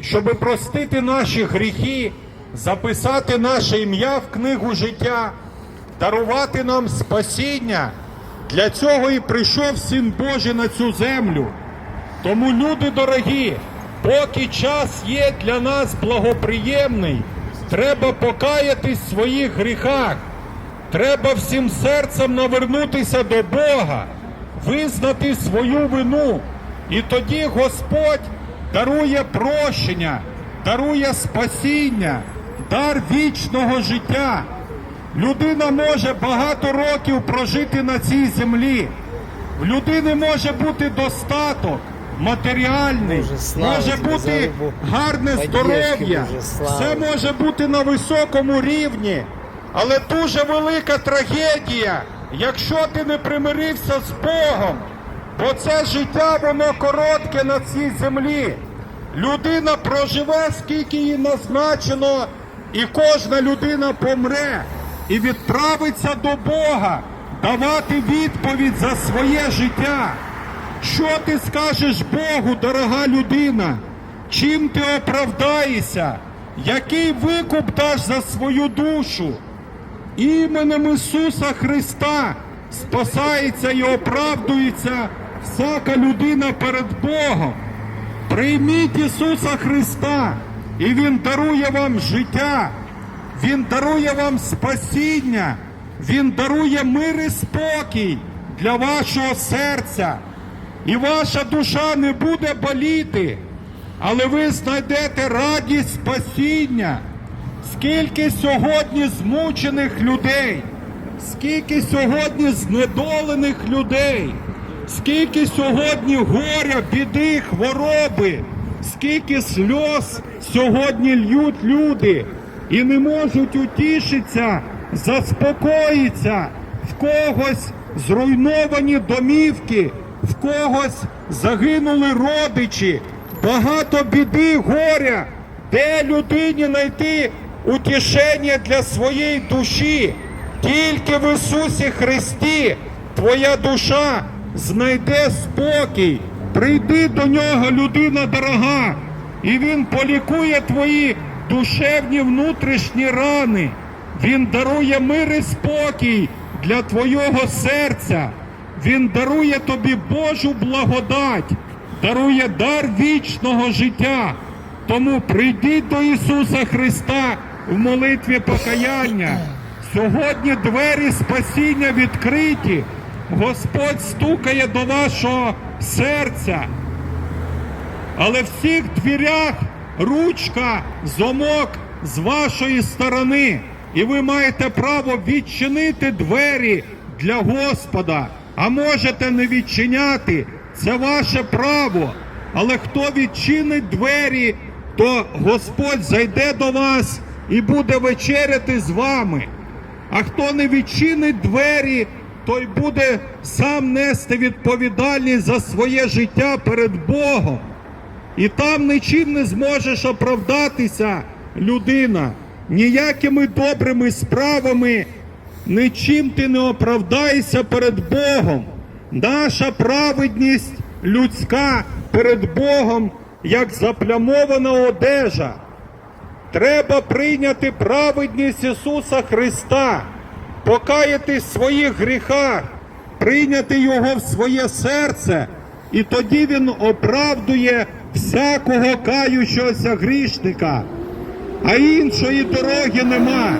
щоб простити наші гріхи, записати наше ім'я в книгу життя, дарувати нам спасіння. Для цього і прийшов Син Божий на цю землю. Тому, люди дорогі, поки час є для нас благоприємний, треба покаятись в своїх гріхах. Треба всім серцем навернутися до Бога, визнати свою вину. І тоді Господь дарує прощення, дарує спасіння, дар вічного життя. Людина може багато років прожити на цій землі. В людини може бути достаток матеріальний, Боже, слава може тобі, бути гарне здоров'я, все може бути на високому рівні, але дуже велика трагедія, якщо ти не примирився з Богом, бо це життя воно коротке на цій землі. Людина проживе, скільки їй назначено, і кожна людина помре і відправиться до Бога давати відповідь за своє життя. Що ти скажеш Богу, дорога людина? Чим ти оправдаєшся? Який викуп даш за свою душу? Іменем Ісуса Христа спасається і оправдується всяка людина перед Богом. Прийміть Ісуса Христа, і Він дарує вам життя, Він дарує вам спасіння, Він дарує мир і спокій для вашого серця. І ваша душа не буде боліти, але ви знайдете радість спасіння. Скільки сьогодні змучених людей, скільки сьогодні знедолених людей, скільки сьогодні горя, біди, хвороби, скільки сльоз сьогодні льють люди і не можуть утішитися, заспокоїться. В когось зруйновані домівки, в когось загинули родичі, багато біди, горя. Де людині знайти утішення для своєї душі? Тільки в Ісусі Христі твоя душа знайде спокій. Прийди до нього, людина дорога, і Він полікує твої душевні внутрішні рани. Він дарує мир і спокій для твого серця. Він дарує тобі Божу благодать, дарує дар вічного життя. Тому прийдіть до Ісуса Христа в молитві покаяння. Сьогодні двері спасіння відкриті. Господь стукає до вашого серця. Але в всіх дверях ручка, замок з вашої сторони. І ви маєте право відчинити двері для Господа. А можете не відчиняти. Це ваше право. Але хто відчинить двері, то Господь зайде до вас і буде вечеряти з вами. А хто не відчинить двері, той буде сам нести відповідальність за своє життя перед Богом. І там нічим не зможеш оправдатися, людина. Ніякими добрими справами нічим ти не оправдаєшся перед Богом. Наша праведність людська перед Богом, як заплямована одежа. Треба прийняти праведність Ісуса Христа, покаятись в своїх гріхах, прийняти Його в своє серце, і тоді Він оправдує всякого каючогося грішника. А іншої дороги нема.